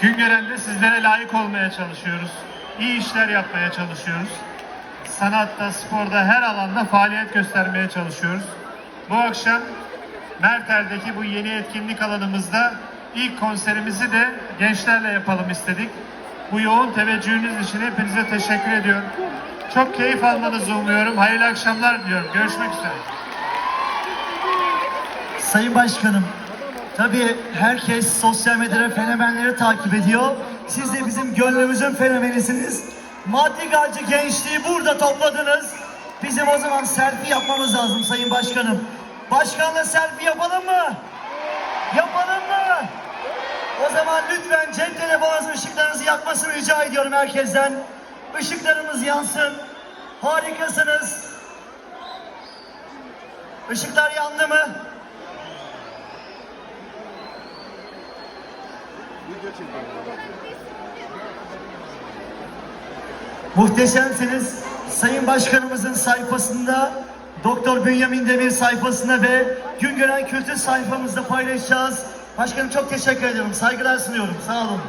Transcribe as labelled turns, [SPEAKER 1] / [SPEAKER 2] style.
[SPEAKER 1] Güngören'de sizlere layık olmaya çalışıyoruz. İyi işler yapmaya çalışıyoruz. Sanatta, sporda, her alanda faaliyet göstermeye çalışıyoruz. Bu akşam Merter'deki bu yeni etkinlik alanımızda ilk konserimizi de gençlerle yapalım istedik. Bu yoğun teveccühünüz için hepinize teşekkür ediyorum. Çok keyif almanızı umuyorum. Hayırlı akşamlar diliyorum. Görüşmek üzere.
[SPEAKER 2] Sayın Başkanım, tabii herkes sosyal medyada fenomenleri takip ediyor. Siz de bizim gönlümüzün fenomenisiniz. Maddi gacı gençliği burada topladınız. Bizim o zaman selfie yapmamız lazım Sayın Başkanım. Başkanla selfie yapalım mı? Yapalım mı? O zaman lütfen cep telefonunuzun ışıklarınızı yakmasını rica ediyorum herkesten. Işıklarımız yansın. Harikasınız. Işıklar yandı mı? Muhteşemsiniz. Sayın Başkanımızın sayfasında, Doktor Bünyamin Demir sayfasında ve Güngören Kültür sayfamızda paylaşacağız. Başkanım çok teşekkür ediyorum. Saygılar sunuyorum. Sağ olun.